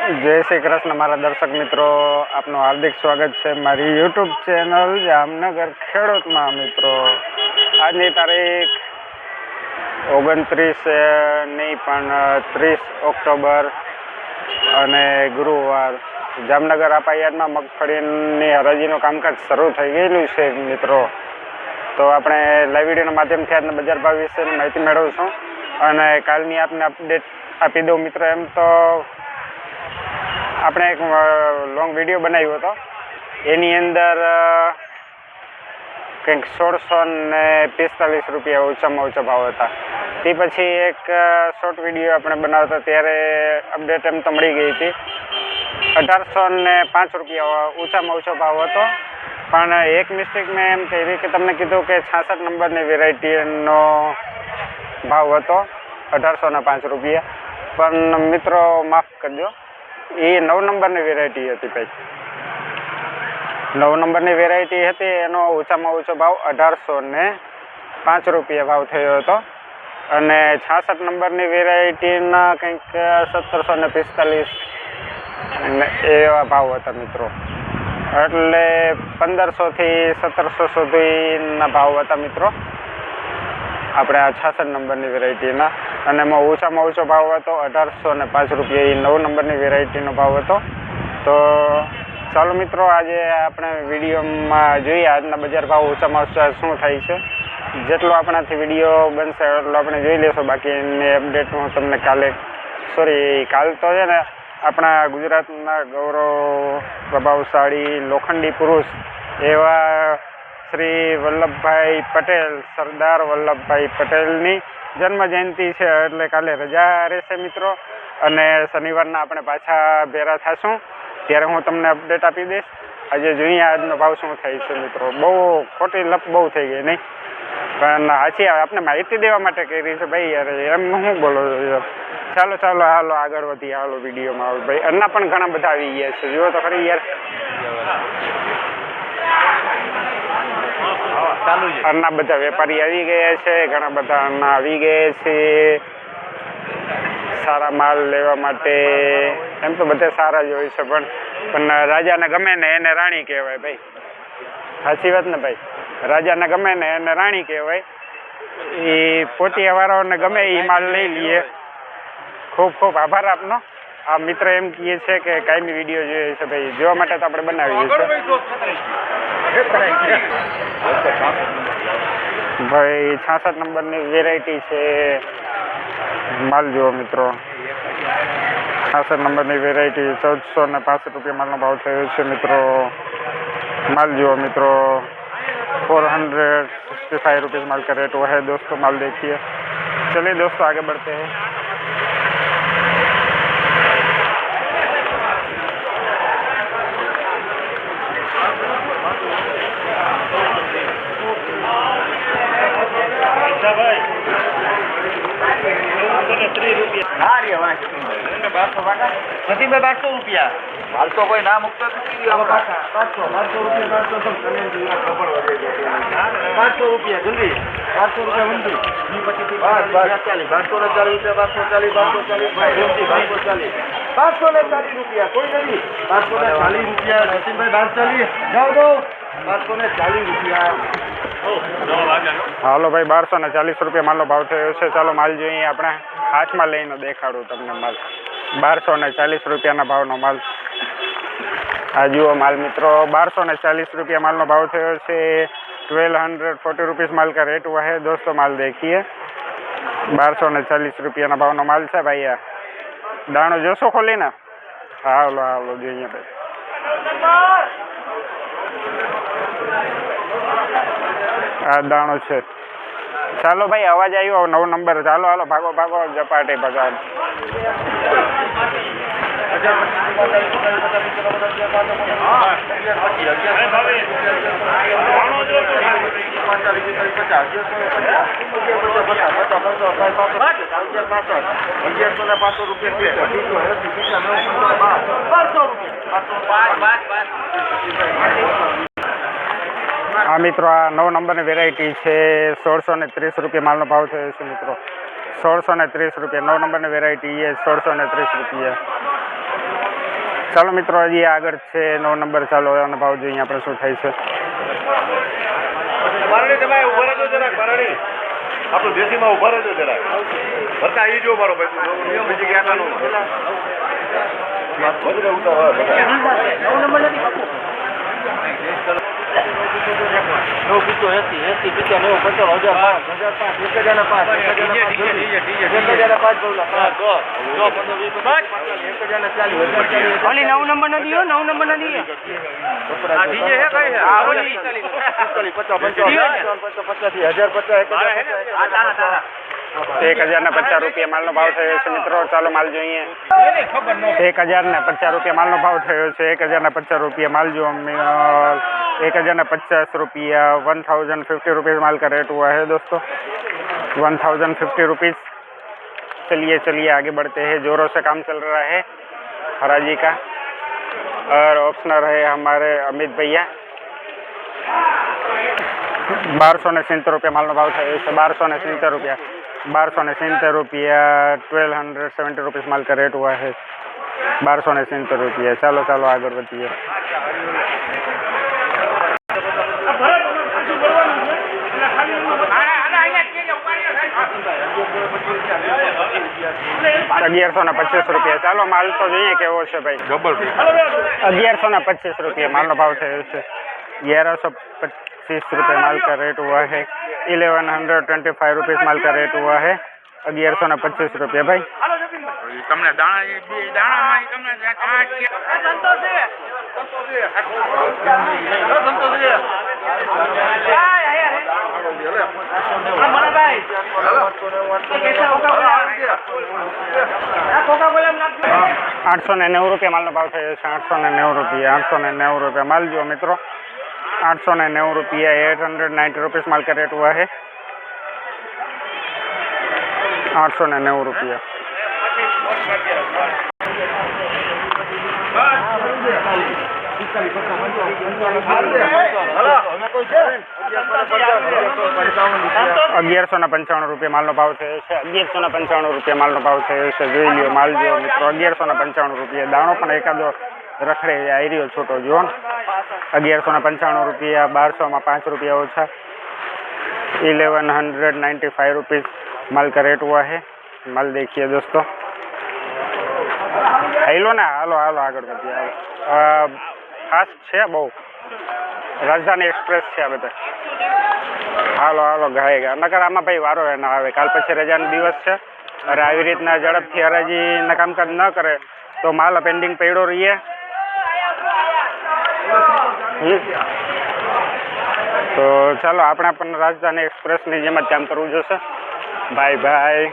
જય શ્રી કૃષ્ણ, મારા દર્શક મિત્રો. આપનું હાર્દિક સ્વાગત છે મારી યુટ્યુબ ચેનલ જામનગર ખેડૂતમાં, મિત્રો. આજની તારીખ ઓગણત્રીસ નહીં, પણ ત્રીસ ઓક્ટોબર અને ગુરુવાર. જામનગર આપાયાતમાં મગફળીની હરાજીનું કામકાજ શરૂ થઈ ગયેલું છે, મિત્રો. તો આપણે લાઈવ વિડીયોના માધ્યમથી આજના બજાર ભાવ વિશેની માહિતી મેળવશું. અને કાલની આપને અપડેટ આપી દઉં, મિત્રો. એમ તો આપણે એક લોંગ વીડિયો બનાવ્યો હતો. એની અંદર કંઈક સોળસો ને પિસ્તાલીસ રૂપિયા ઓછામાં ઓછા ભાવ હતા. તે પછી એક શોર્ટ વીડિયો આપણે બનાવતા ત્યારે અપડેટ એમ તો મળી ગઈ હતી. અઢારસો ને પાંચ રૂપિયા ઓછામાં ઓછો ભાવ હતો. પણ એક મિસ્ટેક મેં એમ કરી કે તમને કીધું કે છાસઠ નંબરની વેરાયટીનો ભાવ હતો, અઢારસો ને પાંચ રૂપિયા. પણ મિત્રો, માફ કરજો. એ નવ નંબરની વેરાયટી હતી ભાઈ. નવ નંબરની વેરાયટી હતી, એનો ઓછામાં ઓછો ભાવ અઢારસો ને પાંચ રૂપિયા ભાવ થયો હતો. અને છાસઠ નંબરની વેરાયટીના કંઈક સત્તરસો ને પિસ્તાલીસ એવા ભાવ હતા મિત્રો. એટલે પંદરસોથી સત્તરસો સુધીના ભાવ હતા મિત્રો. આપણે આ છાસઠ નંબરની વેરાયટીના. અને એમાં ઓછામાં ઓછો ભાવ હતો અઢારસો ને પાંચ રૂપિયા એ નવ નંબરની વેરાયટીનો ભાવ હતો. તો ચાલો મિત્રો, આજે આપણે વિડીયોમાં જોઈએ આજના બજાર ભાવ ઓછામાં ઓછા શું થાય છે. જેટલો આપણાથી વીડિયો બનશે એટલો આપણે જોઈ લેશું. બાકી એની અપડેટ હું તમને કાલે સોરી કાલ તો છે ને આપણા ગુજરાતના ગૌરવ પ્રભાવશાળી લોખંડી પુરુષ એવા શ્રી વલ્લભભાઈ પટેલ, સરદાર વલ્લભભાઈ પટેલની જન્મ જયંતિ છે. એટલે કાલે રજા રહેશે મિત્રો. અને શનિવારના આપણે પાછા ભેરા થશું. ત્યારે હું તમને અપડેટ આપી દઈશ. આજે જોઈએ આજનો ભાવ શું થાય છે મિત્રો. બહુ ખોટી લપ બહુ થઈ ગઈ, નહીં? પણ આછી આપણે માહિતી દેવા માટે કરી છે ભાઈ, યાર એમ શું બોલો ચાલો ચાલો, હાલો, આગળ વધીએ હાલો, વિડીયોમાં ભાઈ. અન્ના પણ ઘણા બધા આવી ગયા છે. જુઓ તો ખરી, યાર. ચાલુ છે. અન્ના બધા વેપારી આવી ગયા છે ઘણા બધા આવી ગયા છે. સારા માલ લેવા માટે. એમ તો બધા સારા જ હોય છે પણ પણ રાજાને ગમે ને એને રાણી કહેવાય ભાઈ. સાચી વાત ને ભાઈ? રાજાને ગમે ને એને રાણી કહેવાય. એ પોતિયાવાળાઓને ગમે એ માલ લઈ લઈએ ખૂબ ખૂબ આભાર આપનો. આ મિત્ર એમ કહે છે કે કાયમી વીડિયો જોઈએ છે ભાઈ. જોવા માટે તો આપણે બનાવીએ છીએ. ભાઈ છાસઠ નંબરની વેરાયટી છે માલ જુઓ મિત્રો છાસઠ નંબરની વેરાયટી ચૌદસો ને પાસઠ રૂપિયા માલનો ભાવ થયો છે મિત્રો माल जो मित्रों four hundred sixty five rupees माल का रेट वो है दोस्तों माल देखिए चलिए दोस्तों आगे बढ़ते हैं હા રે વાંચ નથી ભાઈ બારસો રૂપિયા. બારસો કોઈ ના મુકતો નથી બારસો બારસો રૂપિયા બારસો રૂપિયા જલ્દી. બારસો રૂપિયા ઊંધી બારસો ને ચાલીસ રૂપિયા બારસો ચાલીસ બારસો ચાલીસ. બારસો ચાલીસ. બારસો ને ચાલીસ રૂપિયા કોઈ નથી. બારસો ને ચાલીસ રૂપિયા રસીમભાઈ બારસો ચાલીસ. જાઓ દો બારસો ને ચાલીસ રૂપિયા. हलो भाई बार सौ चालीस रुपया माल भाव थे चलो माल जो अपने हाथ में लई देखाड़ू तमने माल बार सौ चालीस रुपया भाव ना माल आ जुओ माल मित्रों बार सौ चालीस रुपया माल भाव थोड़े ट्वेल्व हंड्रेड फोर्टी रुपीज़ माल का रेट हुआ है दोस्तों माल देखिए बार सौ चालीस रुपया भाव ना माल है भाई दाणो जोशो खोली ना हालो हालो जो भाई આ દાણો છે. ચાલો ભાઈ, અવાજ આવ્યો નવો નંબર. ચાલો, હાલો, ભાગો ભાગો, જપાટે રૂપિયા આ મિત્રો આ નવ નંબરની વેરાયટી છે. સોળસો ને ત્રીસ રૂપિયા માલનો ભાવ થયો છે મિત્રો. સોળસો ને ત્રીસ રૂપિયા નવ નંબરની વેરાયટી એ સોળસો ને ત્રીસ રૂપિયા. ચાલો મિત્રો હજી આગળ છે નવ નંબર. ચાલો એનો ભાવ જોઈએ આપણે શું થાય છે. આપણું દેશીમાં ઊભા રહેજો જો મારો ભાઈ બીજી. નવ પીતો એસી એસી પીતો નેવું પંચાણું હજાર પાંચ. હજાર પાંચ એક હજારના પાંચ એક હજારના પાંચ બોલા પાંચ દો પંદર વીસ પચીસ એક હજારના ચાલીસ હજાર ચાલીસ ઓલી નવ નંબર ના દીયો નવ નંબર ના દીયો આ ડીજે હે કઈ હે? આ ઓલી પચાસ પંચાવન પચાસ પચાસ હજાર પચાસ એક હજાર પચાસ એક હજાર ને પચાસ રૂપિયા માલનો ભાવ થયો છે મિત્રો ચાલો માલ જોઈએ એક હજાર ને પચાસ રૂપિયા માલનો ભાવ થયો છે એક હજાર ને પચાસ રૂપિયા માલ જો एक हजार ने पचास रुपया वन थाउजेंड फिफ्टी रुपीज़ माल का रेट हुआ है दोस्तों वन थाउजेंड फिफ्टी रुपीज़ चलिए चलिए आगे बढ़ते हैं जोरों से काम चल रहा है हराजी का और ऑप्शनर है हमारे अमित भैया બારસો ને સિત્તેર રૂપિયા માલનો ભાવ થયો છે બારસો ને સિત્તેર રૂપિયા बारह सौ निन्नते रुपया ट्वेल्व हंड्रेड सेवेंटी रुपीज़ माल का रेट हुआ है। बारह सौ निन्नते रुपया चलो चलो आगे बताइए अगियार सौ पच्चीस रुपये चलो माल तो जीए के वो भाई। अगियार सौ पच्चीस रुपये माल भाव थे ग्यारह सौ सौ पच्चीस रुपये माल का रेट हुआ है eleven hundred twenty five rupees माल का रेट हुआ है अगियार सौ ने पच्चीस रुपये भाई તમને દાણા બે દાણામાં તમને આઠ આઠસો ને નેવું રૂપિયા માલનો ભાવ થયો છે આઠસો ને નેવું રૂપિયા આઠસો ને નેવું રૂપિયા माल जो मित्रों आठ सौ निन्यानवे रुपये एट हंड्रेड नाइन्टी रुपीज़ माल का रेट हुआ है। आठ सौ निन्यानवे रुपया। अगियार सौ पंचावन रुपये ना भाव थे अगियार सौ पंचावन रुपये ना भाव थे जो लियो माल जो मित्रों अगर सौ पंचावन रुपये। दाणो पर एकादो रखड़े आई रो छोटो, जो અગિયારસો ને પંચાણું રૂપિયા બારસોમાં પાંચ રૂપિયા ઓછા eleven hundred ninety five rupees माल का रेट हुआ है माल देखिए दोस्तों હાલો ને હાલો હાલો આગળ વધીએ હાલો ફાસ્ટ છે બહુ રાજધાની એક્સપ્રેસ છે આ બધા હાલો હાલો ગાય ગયા નકર આમાં ભાઈ વારો એ ના આવે કાલ પછી રજાનો દિવસ છે અરે આવી રીતના ઝડપથી હરાજીના કામકાજ ન કરે તો માલ પેન્ડિંગ પડ્યો રહીએ હમ. તો ચાલો આપણે પણ રાજધાની એક્સપ્રેસની જેમ જ કામ કરવું જોશે. Bye bye.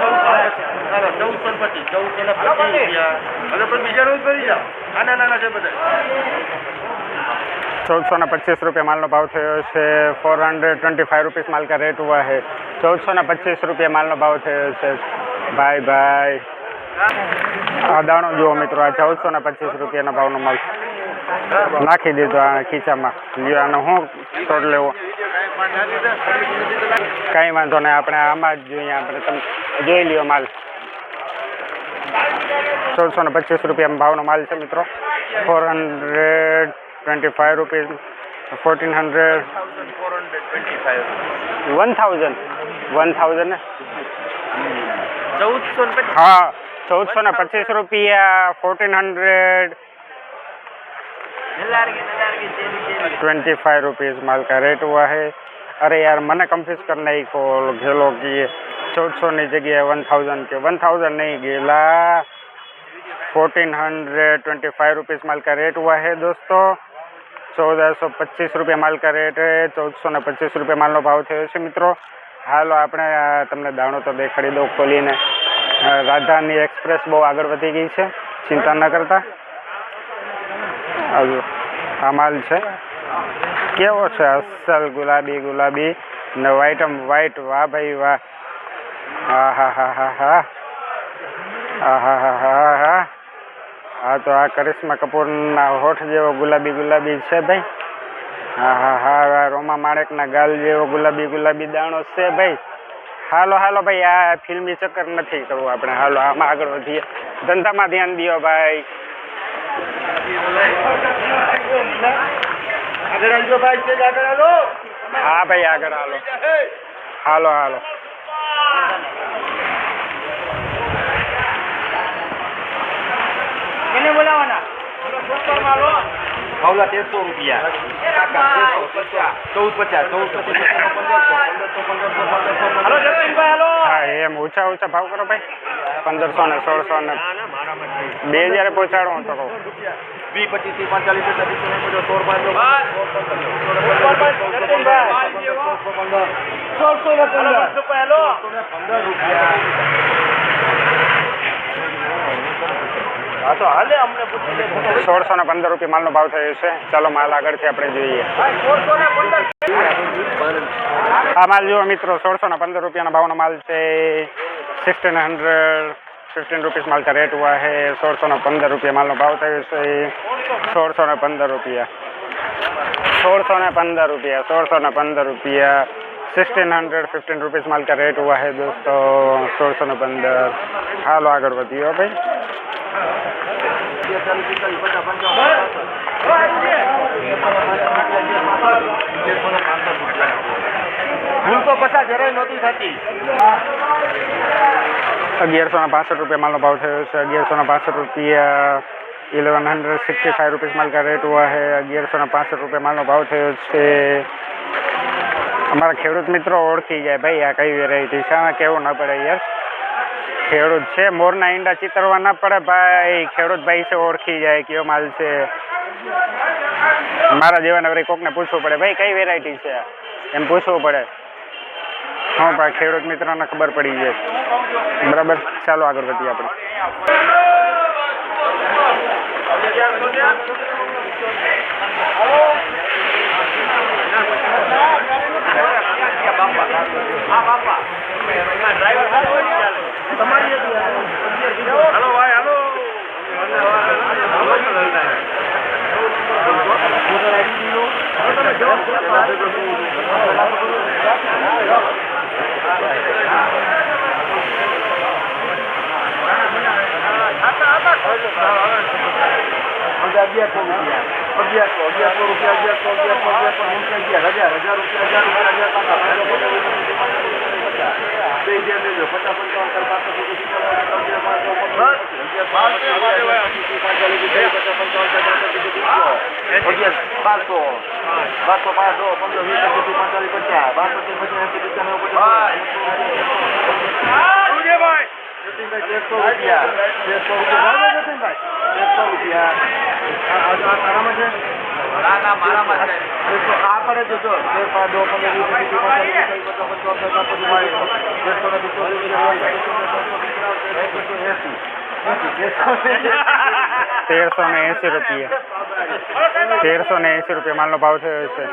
ચાલો चौदह सौ पच्चीस रुपये माल भाव थो से four hundred twenty five rupees माल का रेट हुआ है। चौदह सौ पच्चीस रुपये माल भाव थो बाय बाय। भाई आ दाणो जुओ मित्रों, आ चौदह सौ पच्चीस रुपया भाव ना माल नाखी दीदो खीचा में लिया आने हूँ, तोड़ लेव। કાંઈ વાંધો નહીં આપણે આમાં જ જોઈએ આપણે તમે જોઈ લ્યો માલ ચૌદસો ને પચીસ રૂપિયા ભાવનો માલ છે મિત્રો four hundred twenty five rupees fourteen hundred one thousand one thousand ને ચૌદસો ને પચીસ हाँ चौदह सौ ने पच्चीस रुपया fourteen hundred twenty five rupees माल का रेट हुआ है અરે યાર, મને કન્ફ્યુઝ કરી કોલ ગયેલો કે ચૌદસોની જગ્યાએ વન થાઉઝન્ડ કે વન થાઉઝન્ડ નહીં ગયેલા. Fourteen hundred twenty five rupees માલકા rate rate हुआ है ચૌદસો सौ પચીસ રૂપિયા માલકા રેટ ચૌદસો ને પચીસ રૂપિયા માલનો ભાવ થયો છે મિત્રો. હાલો આપણે તમને દાણો તો દેખાડી દઉં ખોલીને. રાજધાની એક્સપ્રેસ બહુ આગળ વધી ગઈ છે. ચિંતા ન કરતા. આ માલ છે. કેવો છે? અસલ ગુલાબી ગુલાબી ને વ્હાઈટમ વ્હાઈટ વાહ ભાઈ વાહ. હા હા હા હા હા હા હા હા હા હા હા તો આ કરિશ્મા કપૂરના હોઠ જેવો ગુલાબી ગુલાબી છે ભાઈ. હા હા હા રોમા માણેકના ગાલ જેવો ગુલાબી ગુલાબી દાણો છે ભાઈ. હાલો હાલો ભાઈ, આ ફિલ્મી ચક્કર નથી કરવું આપણે. હાલો, આમાં આગળ વધીએ. ધંધામાં ધ્યાન દો ભાઈ. આગળ આવજો ભાઈ સ્ટેજ આગળ હાલો. હા ભાઈ આગળ હાલો. હાલો હાલો. એને બોલાવાના ભાવલા તેરસો રૂપિયા. ચૌદ પચાસ ચૌદ પચાસ. પંદરસો હા એમ ઓછા ઓછા ભાવ કરો ભાઈ. પંદરસો ને સોળસો ને બે હજાર પહોંચાડો હું તો કહું. વીસ પચીસથી પાંચાલીસ સોળસો ને પંદર રૂપિયા અમને પૂછી લે સોળસો ને પંદર રૂપિયા માલનો ભાવ થયો છે. ચાલો માલ આગળથી આપણે જોઈએ સોળસો પંદર આ માલ જુઓ મિત્રો સોળસો ને પંદર રૂપિયાના ભાવનો માલ છે. સિક્સટીન હંડ્રેડ फिफ्टीन रुपीस माल का रेट हुआ है सोल सौ ना पंद्रह रुपया माल में भाव था इसे सोल सौ पंद्रह रुपया। सोल सौ पंद्रह रुपया सोल सौ पंद्रह रुपया। सिक्सटीन हंड्रेड फिफ्टीन रुपीस माल का रेट हुआ है दोस्तों सोल सौ पंद्रह। हाल आगे बतियो भाई। ભૂલ તો જરાય નહોતી થતી અગિયારસો ને પાસઠ રૂપિયા માલનો ભાવ થયો છે. અગિયારસો ને પાસઠ રૂપિયા eleven hundred sixty five rupees માલ કા રેટ હુઆ હે. અગિયારસો ને પાસઠ રૂપિયા માલનો ભાવ થયો છે. અમારા ખેડૂત મિત્રો ઓળખી જાય. ભાઈ, આ કઈ વેરાયટી છે? આમાં કેવું ના પડે યાર. ખેડૂત છે. મોરના ઈંડા ચિતરવા ના પડે ભાઈ. ખેડૂત ભાઈ છે, ઓળખી જાય કયો માલ છે. મારા જેવાને વળી કોકને પૂછવું પડે, ભાઈ, કઈ વેરાયટી છે? એમ પૂછવું પડે. હા ભાઈ ખેડૂત મિત્રોને ખબર પડી જાય બરાબર? ચાલો આગળ વધીએ આપણે. હાલો ભાઈ હાલો અગિયારસો રૂપિયા અગિયારસો અગિયારસો રૂપિયા અગિયારસો અગિયારસો અગિયારસો અગિયાર હજાર હજાર રૂપિયા હજાર રૂપિયા હજાર પાકા બારસો બારસો બારસો પંદર વીસ પચીસ પાંચાલીસ પચાસ બારસો થી પછી એસી પચાસ તેરસો રૂપિયા તેરસો રૂપિયા તેરસો રૂપિયા આરામ છે ના ના મારામાં છે તેરસો આ પડે છે જો તેર પાંચ દો પંદર વીસ પચીસ પચાસ પચાસ પચાસ પચાસ પચાસ તેરસો ને બીસો એસી તેરસો ને એંસી રૂપિયા તેરસો ને એંસી રૂપિયા માલનો ભાવ થયો છે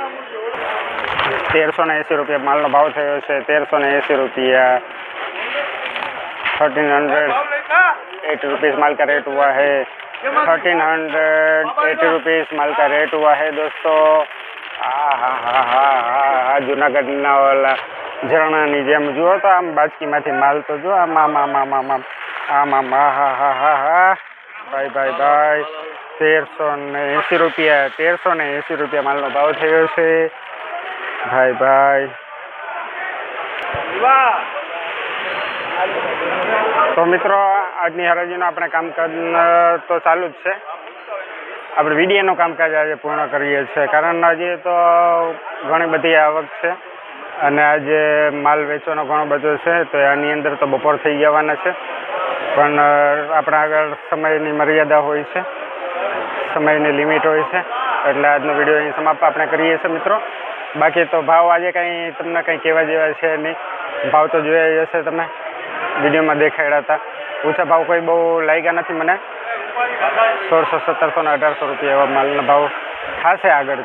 તેરસો ને એંસી રૂપિયા માલનો ભાવ થયો છે તેરસો ને એંસી રૂપિયા थर्टीन हंड्रेड एटी रुपीज़ माल का रेट हुआ है थर्टीन हंड्रेड एटी रुपीज़ माल का रेट हुआ है दोस्तों હા હા હા હા હા હા જુનાગઢના ઓલા ઝરણાની જેમ જુઓ તો આમ બાજકીમાંથી માલ તો જો આમ આમ આમ આમ આમ આમ આમ આમ હા હા હા હા હા ભાઈ ભાઈ ભાઈ તેરસો ને એંસી રૂપિયા તેરસો ને એંસી રૂપિયા માલનો ભાવ થયો છે ભાઈ ભાઈ તો મિત્રો આજની હરાજીનું આપણે કામકાજ તો ચાલુ જ છે. આપણે વિડીયોનું કામકાજ આજે પૂર્ણ કરીએ છીએ. કારણ આજે તો ઘણી બધી આવક છે અને આજે માલ વેચવાનો ઘણો બધો છે, તો આની અંદર તો બપોર થઈ જવાના છે. પણ આપણા આગળ સમયની મર્યાદા હોય છે. સમયની લિમિટ હોય છે. એટલે આજનો વીડિયો અહીં સમાપ્ત આપણે કરીએ છીએ મિત્રો. બાકી તો ભાવ આજે કંઈ તમને કંઈ કહેવા જેવા છે નહીં. ભાવ તો જોયા હશે તમે. વિડીયોમાં દેખાડ્યા હતા. ઊંચા ભાવ કોઈ બહુ લાગ્યા નથી મને. સોળસો સત્તરસો ને અઢારસો રૂપિયા એવા માલના ભાવ થશે આગળ.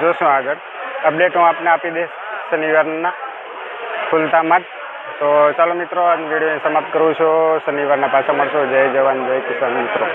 જોશું આગળ. અપડેટ હું આપને આપી દઈશ શનિવારના ખુલતામાં જ. તો ચાલો મિત્રો આ વીડિયો સમાપ્ત કરું છું. શનિવારના પાછા મળશો. જય જવાન, જય કિસાન મિત્રો.